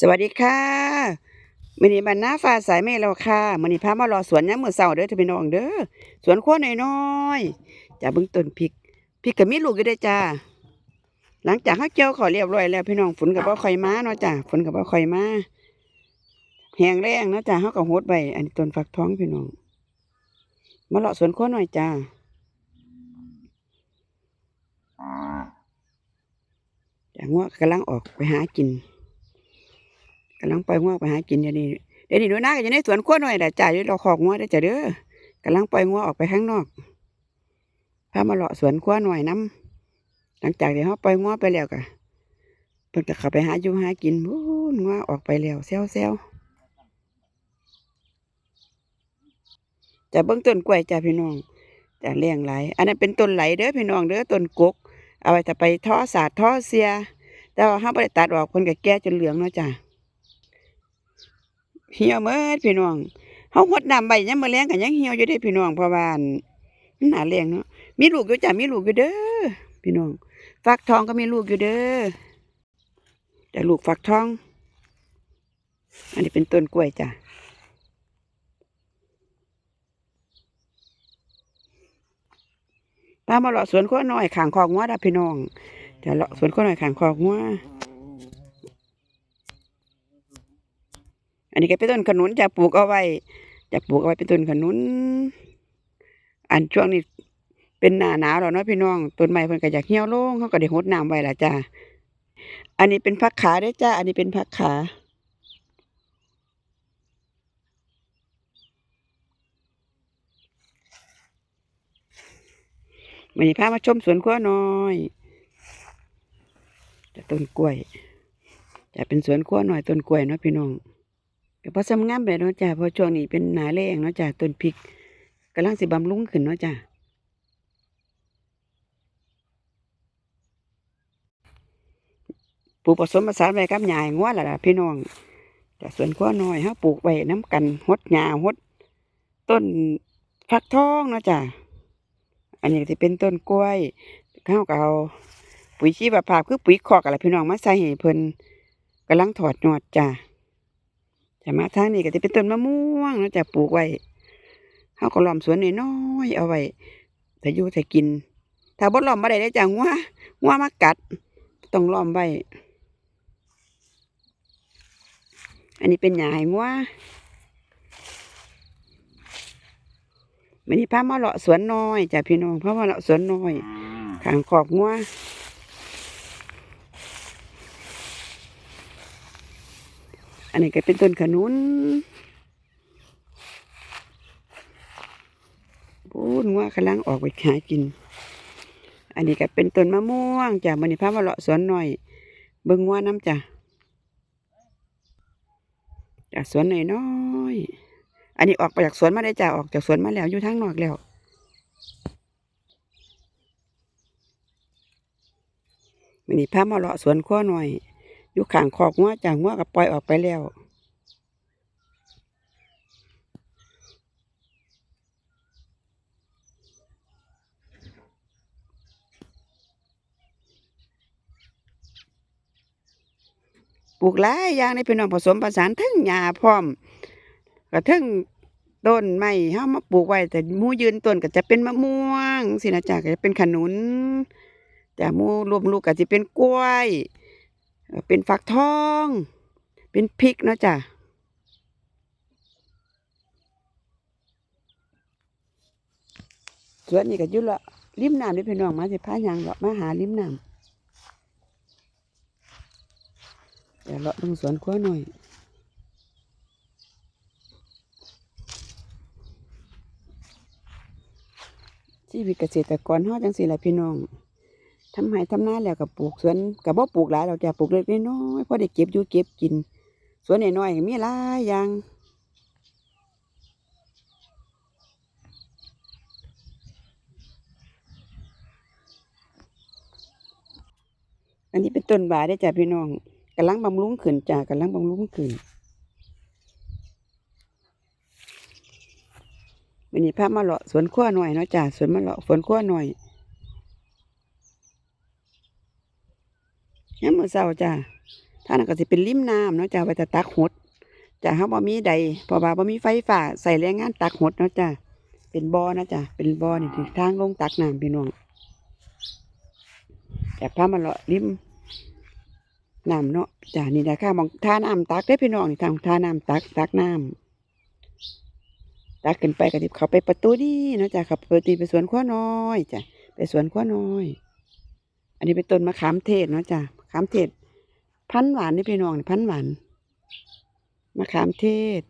สวัสดีค่ะมื้อนี้บรรณาฟ้าสายเมฆแล้วค่ะมื้อนี้พามารอสวนยามมื้อเช้าเด้อท่านพี่น้องเด้อสวนครัวน้อยๆจ้าเบิ่งต้นพริกพริกก็มีลูกอยู่เด้จ้าหลังจากเฮาเกี่ยวข้าวเรียบร้อยแล้วพี่น้องฝนก็บ่ค่อยมาเนาะจ้าฝนก็บ่ค่อยมาแหงแล้งเนาะจ้าเฮาก็โหดไว้อันนี้ต้นฟักทองพี่น้องมาเลาะสวนครัวหน่อยจ้าจ้างัวกำลังออกไปหากิน กำลังปล่อยงัวไปหากินเดี๋ยนี้เดี๋ยวนี้หนูนาก็อยู่ในสวนขั้วหน่อยแหละจ้ายอยู่เราขอกงัวได้จ้ะเด้อกำลังปล่อยงัวออกไปข้างนอกพามาเลาะสวนขั้วหน่อยน้ำหลังจากที่เขาปล่อยงัวไปแล้วก็เพิ่นก็ข้าไปหาอยู่หากินบู๊นงัวออกไปแล้วเซลเซลจะเบิ่งต้นกล้วยจ้าพี่น้องจะเลี้ยงไหล อันนั้นเป็นต้นไหลเด้อพี่น้องเด้อต้นกก เอาไว้จะไปท่อสาดท่อเสีย แต่ว่าเฮาบ่ได้ตัดออกเพิ่นก็แก่จนเหลืองเนาะจ้า เหี่ยวเมื่อพี่น้องเฮาหดน้ำใบยามมื้อแลงก็ยังเหี่ยวอยู่เด้พี่น้องเพราะว่าอั่นมันหนาแรงเนาะมีลูกอยู่จ้ะมีลูกอยู่เด้อพี่น้องฟักทองก็มีลูกอยู่เด้อแต่ลูกฟักทอง อันนี้เป็นต้นกล้วยจ้ะป้ามาเลาะสวนข้าวน้อยขางคอกงัวด้อพี่น้องจะเลาะสวนข้าวน้อยขางคอกงัว นนี้ก็เป็นต้นขนุนจะปลูกเอาไว้ จะปลูกเอาไว้เป็นต้นขนุน อันช่วงนี้เป็นหน้าหนาวแล้วเนาะพี่น้องต้นไม้เพิ่นก็อยากเหี่ยวลงเขาก็ได้รดน้ำไว้ล่ะจ้าอันนี้เป็นผักขาเด้จ้าอันนี้เป็นผักขาวันนี้พามาชมสวนครัวน้อยจะต้นกล้วย จะเป็นสวนครัวน้อยต้นกล้วยเนาะพี่น้อง ก็พอสำงามไปเนาะจ้ะพอช่วงนี้เป็นหนาแรงเนาะจ้ะต้นพริกกำลังสิบำรุงขึ้นเนาะจ้ะปลูกผสมผสานไว้กับหญ้าให้งัวล่ะล่ะพี่น้องจ้ะสวนครัวน้อยเฮาปลูกไว้น้ำกันหดหญ้าหดต้นฟักทองเนาะจ้ะอันนี้ที่เป็นต้นกล้วยเฮาก็เอาปุ๋ยชีวภาพคือปุ๋ยคอกอะไรพี่น้องมาใส่ให้เพิ่นกำลังถอดยอดจ้ะ จะมาทางนี้ก็จะเป็นต้นมะม่วงเนาะจะปลูกไว้เฮาก็ล้อมสวนน้อยๆเอาไว้ถ้าอยู่ถ้ากิน ถ้าบ่ล้อมบ่ได้เด้อจ้ะงัวงัวมากัด ต้องล้อมไว้ อันนี้เป็นหญ้าให้งัววันนี้พามาเลาะสวนน้อยจ้ะพี่น้องพามาเลาะสวนน้อยข้างขอกงัว อันนี้ก็เป็นต้นขนุนปูนว่ากำลังออกไปหากิน อันนี้ก็เป็นต้นมะม่วงจ้ะมันนี้พามาเลาะสวนหน่อย เบิ่งว่าน้ำจ้ะจากสวนหน่อยน้อยอันนี้ออกไปจากสวนมาได้จ้ะออกจากสวนมาแล้วอยู่ทางนอกแล้วมันนี้พามาเลาะสวนขั้วหน่อย อยู่ข้างคอกงัวจ้ะงัวก็ปล่อยออกไปแล้ว ปลูกหลายอย่างในพี่น้องผสมผสานทั้งหญ้าพร้อมก็ทั้งต้นไม้เฮามาปลูกไว้แต่มูยืนต้นก็จะเป็นมะม่วงสินะจ๊ะก็จะเป็นขนุนแต่มูรวมลูกก็สิเป็นกล้วย เป็นฟักทอง เป็นพริกเนาะจ้ะสวนนี้ก็ยู่ละริมน้ำนี่พี่น้องมาสิพายังเลาะมาหาริมน้ำเดี๋ยวเลาะลงสวนครัวหน่อยชีวิตเกษตรกรเฮาจังซี่แหละพี่น้อง ทำไห้ทำนาแล้วก็ปลูกสวนก็บ่ปลูกหลายเราจะปลูกเล็กน้อยพอได้เก็บอยู่เก็บกิน สวนน้อยๆมีหลายอย่างอันนี้เป็นต้นบาได้จ้ะพี่น้องกำลังบำรุงขึ้นจ้ะกำลังบำรุงขึ้นวันนี้พามาเลาะสวนขั้วหน่อยเนาะจ้ะสวนมาเลาะสวนขั้วหน่อย ยามมื้อเช้าจ้ะถ้านั่นก็สิเป็นริมน้ำเนาะจ้ะไว้แต่ตักหดจ้ะเฮาบ่มีใดพราะว่าบ่มีไฟฟ้าใส่แรงงานตักหดเนาะจ้ะเป็นบ่อนะจ้ะเป็นบ่อนี่ที่ทางลงตักน้ำพี่น้องแต่พามาเลาะริมน้ำเนาะจ้ะนี่นะค่ะมองท่าน้ำตักได้พี่น้องนี่ทางท่าน้ำตักตักน้ำตักขึ้นไปก็สิบเขาไปประตูนี่เนาะจ้ะเข้าประตูไปสวนขั้วน้อยจ้ะไปสวนขั้วน้อย อันนี้เป็นต้นมะขามเทศเนาะจ้ะมะ ขามเทศ พันธ์หวานนี่พี่น้องนี่พันธ์หวานมะขามเทศ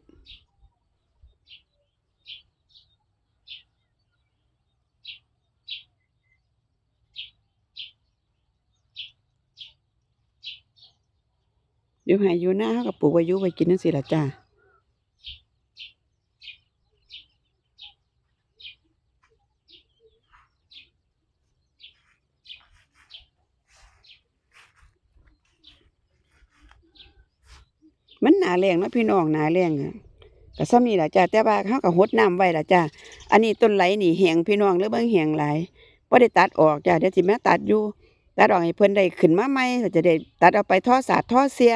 อยู่ให้อยู่หน้าเขากับปลูกไว้ยุไว้กินนั่นสิละจ้า มันหนาแรงนะพี่น้องหนาแรงอะก็ซ้ำนี่แหละจ้าแต่ว่าเขาก็หดน้ำไว้ละจ้าอันนี้ต้นไหลนี่แหงพี่น้องหรือเบิ่งแหงไหลายบ่ได้ตัดออกจ้าเดี๋ยวสิแม่ตัดอยู่ตัดออกให้เพิ่อนได้ขึ้นมาใหม่จะได้ตัดเอาไปทอสาดทอเสีย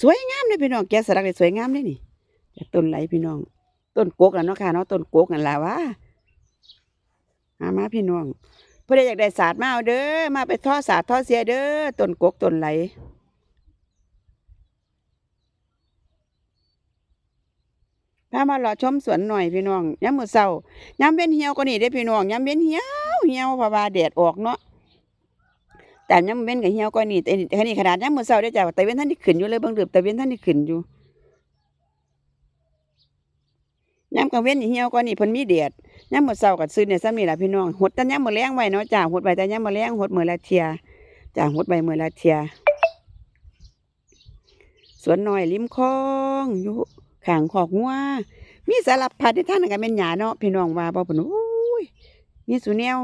สวยงามเลยพี่น้องแกสลักได้สวยงามเลยนี่ต้นไหลพี่น้อง ต้นโกกแล้วเนาะค่ะเนาะต้นโกกนั่นละวะหามาพี่น้องเพื่ออยากได้สาดมาเอาเด้อมาไปทอสาดทอเสียเด้อต้นโกกต้นไหล พามาหล่อชมสวนหน่อยพี่น้องยามมื้อเช้ายามเว้นเหี่ยวก็นี่เด้พี่น้องยามเว้นเหี่ยวเหี่ยวพราะว่าแดดออกเนาะแต่ยามเว้นก็เหี่ยวกว่านี้แต่นี่แค่นี้ขนาดยามมื้อเช้าได้จ้ะแต่เว้นท่านนี่ขึ้นอยู่เลยบิ่งเดือบแต่เว้นท่านนี่ขึ้นอยู่ยามกลางเว้นเหี่ยวกว่านี้เพิ่นมีแดดยามมื้อเช้าก็ซื้อเนี่ยซ้ำนี่แหละพี่น้องหดแต่ยามมื้อแลงไว้เนาะจ้ะหดไว้แต่ยามมื้อแลงหดมือละเทียจ้ะหดไว้มื้อละเทียสวนหน้อยริมคลองอยู่ ขางคอกงัวมีสารพัดที่ท่านกันนก็นหญ้าเนาะพี่น้องว่าบ่เพิ่นโอ้ยมีสุแนว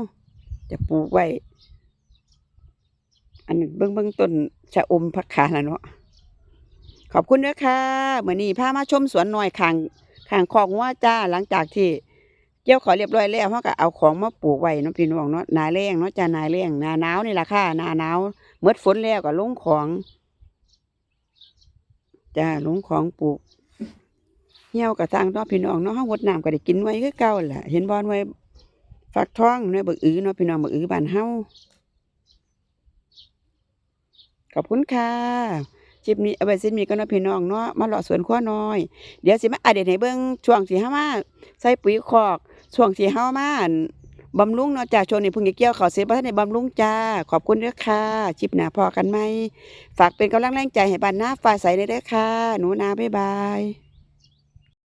จะปลูกไว้อันนี้เบิ่งเบิ่งต้นชะอมผักขาแล้วเนาะขอบคุณด้อค่ะเหมือนี้พามาชมสวนน้อยขางขางคอกงัวจ้าหลังจากที่เกี่ยวขอเรียบร้อยแล้วเฮาก็เอาของมาปลูกไว้เนาะพี่น้องเนาะนาแรงเนาะจ้านาแรงนาหนาวนี่แหละค่ะนาหนาวหมดฝนแล้วก็ลงของจ้าลงของปลูก เหี่ยวกระทางนาะพี่น้องเนาะเฮาหดน้ำก็ได้กินไว้คือเก่าแหละเห็นบ่หน่วยฟักทองหน่วยบักอือเนาะพี่น้องบักอื้อบ้านเฮาขอบคุณค่ะคลิปนี้เอาไว้สิ้นมีก็นาะพี่น้องเนาะมาเลาะสวนขั้วน้อย เดี๋ยวสิมาอัปเดตให้เบิ่งช่วงที่เฮามาใส่ปุ๋ยคอกช่วงที่เฮามาบำรุงเนาะจ้าช่วงนี้เพิ่งเกี่ยวเขาเสร็จบ่ทันได้บำรุงจ้า ขอบคุณเด้อค่ะคลิปหน้าพอกันไหมฝากเป็นกำลังแรงใจให้บ้านหน้าฟ้าใสเด้อค่ะ หนูนาบ๊ายบาย